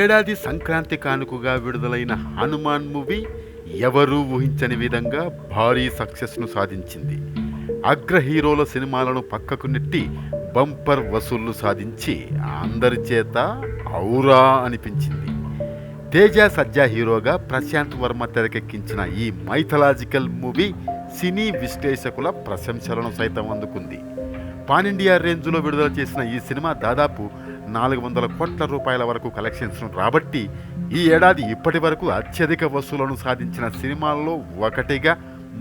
ఏడాది సంక్రాంతి కానుకగా విడుదలైన హనుమాన్ మూవీ ఎవరూ ఊహించని విధంగా భారీ సక్సెస్ను సాధించింది. అగ్ర హీరోల సినిమాలను పక్కకు నెట్టి బంపర్ వసూళ్ళు సాధించి అందరి చేత ఔరా అనిపించింది. తేజ సజ్జా హీరోగా ప్రశాంత్ వర్మ తెరకెక్కించిన ఈ మైథలాజికల్ మూవీ సినీ విశ్లేషకుల ప్రశంసలను సైతం అందుకుంది. పాన్ ఇండియా రేంజ్లో విడుదల చేసిన ఈ సినిమా దాదాపు నాలుగు వందల కోట్ల రూపాయల వరకు కలెక్షన్స్ను రాబట్టి ఈ ఏడాది ఇప్పటి వరకు అత్యధిక వసూలను సాధించిన సినిమాల్లో ఒకటిగా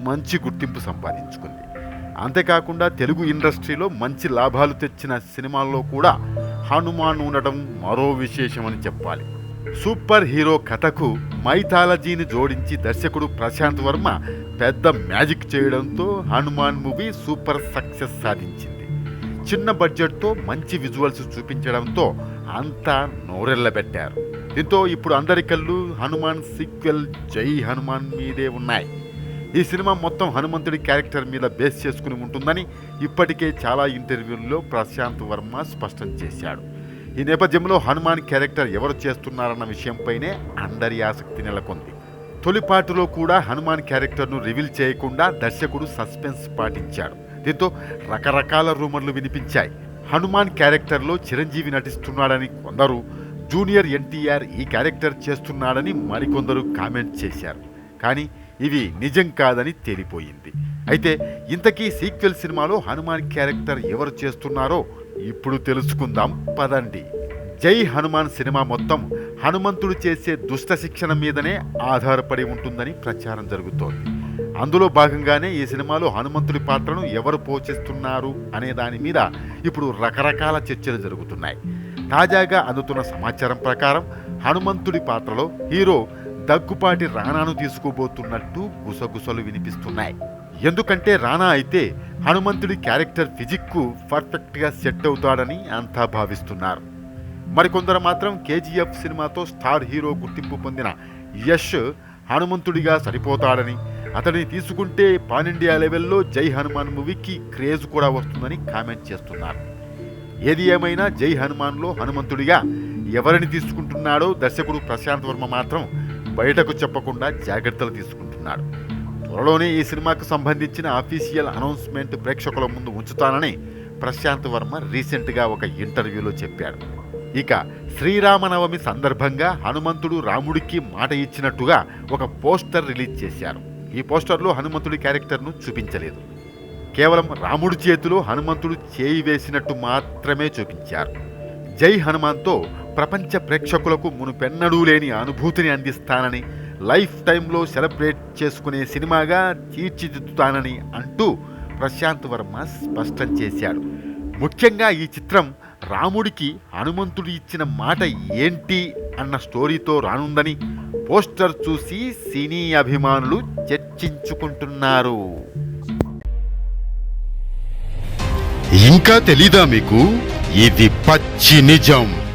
మంచి గుర్తింపు సంపాదించుకుంది. అంతేకాకుండా తెలుగు ఇండస్ట్రీలో మంచి లాభాలు తెచ్చిన సినిమాల్లో కూడా హనుమాన్ ఉండటం మరో విశేషమని చెప్పాలి. సూపర్ హీరో కథకు మైథాలజీని జోడించి దర్శకుడు ప్రశాంత్ వర్మ పెద్ద మ్యాజిక్ చేయడంతో హనుమాన్ మూవీ సూపర్ సక్సెస్ సాధించింది. చిన్న బడ్జెట్తో మంచి విజువల్స్ చూపించడంతో అంతా నోరెళ్ళబెట్టారు. దీంతో ఇప్పుడు అందరి కళ్ళు హనుమాన్ సీక్వెల్ జై హనుమాన్ మీదే ఉన్నాయి. ఈ సినిమా మొత్తం హనుమంతుడి క్యారెక్టర్ మీద బేస్ చేసుకుని ఉంటుందని ఇప్పటికే చాలా ఇంటర్వ్యూల్లో ప్రశాంత్ వర్మ స్పష్టం చేశాడు. ఈ నేపథ్యంలో హనుమాన్ క్యారెక్టర్ ఎవరు చేస్తున్నారన్న విషయంపైనే అందరి ఆసక్తి నెలకొంది. తొలిపాటులో కూడా హనుమాన్ క్యారెక్టర్ను రివీల్ చేయకుండా దర్శకుడు సస్పెన్స్ పాటించాడు. దీంతో రకరకాల రూమర్లు వినిపించాయి. హనుమాన్ క్యారెక్టర్లో చిరంజీవి నటిస్తున్నాడని కొందరు జూనియర్ ఎన్టీఆర్ ఈ క్యారెక్టర్ చేస్తున్నాడని మరికొందరు కామెంట్ చేశారు. కానీ ఇవి నిజం కాదని తేలిపోయింది. అయితే ఇంతకీ సీక్వెల్ సినిమాలో హనుమాన్ క్యారెక్టర్ ఎవరు చేస్తున్నారో ఇప్పుడు తెలుసుకుందాం. పదండి. జై హనుమాన్ సినిమా మొత్తం హనుమంతుడు చేసే దుష్ట శిక్షణ మీదనే ఆధారపడి ఉంటుందని ప్రచారం జరుగుతోంది. అందులో భాగంగానే ఈ సినిమాలో హనుమంతుడి పాత్రను ఎవరు పోషిస్తున్నారు అనే దాని మీద ఇప్పుడు రకరకాల చర్చలు జరుగుతున్నాయి. తాజాగా అందుతున్న సమాచారం ప్రకారం హనుమంతుడి పాత్రలో హీరో దగ్గుపాటి రానాను తీసుకోబోతున్నట్టు గుసగుసలు వినిపిస్తున్నాయి. ఎందుకంటే రానా అయితే హనుమంతుడి క్యారెక్టర్ ఫిజిక్కు పర్ఫెక్ట్గా సెట్ అవుతాడని అంతా భావిస్తున్నారు. మరికొందరు మాత్రం కేజీఎఫ్ సినిమాతో స్టార్ హీరో గుర్తింపు పొందిన యష్ హనుమంతుడిగా సరిపోతాడని అతడిని తీసుకుంటే పాన్ ఇండియా లెవెల్లో జై హనుమాన్ మూవీకి క్రేజ్ కూడా వస్తుందని కామెంట్ చేస్తున్నారు. ఏది ఏమైనా జై హనుమాన్లో హనుమంతుడిగా ఎవరిని తీసుకుంటున్నాడో దర్శకుడు ప్రశాంత్ వర్మ మాత్రం బయటకు చెప్పకుండా జాగ్రత్తలు తీసుకుంటున్నాడు. త్వరలోనే ఈ సినిమాకు సంబంధించిన అఫీషియల్ అనౌన్స్మెంట్ ప్రేక్షకుల ముందు ఉంచుతానని ప్రశాంత్ వర్మ రీసెంట్గా ఒక ఇంటర్వ్యూలో చెప్పాడు. ఇక శ్రీరామనవమి సందర్భంగా హనుమంతుడు రాముడికి మాట ఇచ్చినట్టుగా ఒక పోస్టర్ రిలీజ్ చేశారు. ఈ పోస్టర్లో హనుమంతుడి క్యారెక్టర్ను చూపించలేదు. కేవలం రాముడి చేతిలో హనుమంతుడు చేయి వేసినట్టు మాత్రమే చూపించారు. జై హనుమాన్తో ప్రపంచ ప్రేక్షకులకు మునుపెన్నడూ లేని అనుభూతిని అందిస్తానని లైఫ్ టైంలో సెలబ్రేట్ చేసుకునే సినిమాగా తీర్చిదిద్దుతానని అంటూ ప్రశాంత్ వర్మ స్పష్టం చేశాడు. ముఖ్యంగా ఈ చిత్రం రాముడికి హనుమంతుడు ఇచ్చిన మాట ఏంటి అన్న స్టోరీతో రానుందని పోస్టర్ చూసి సినీ అభిమానులు చర్చించుకుంటున్నారు. ఇంకా తెలీదా మీకు? ఇది పచ్చి నిజం.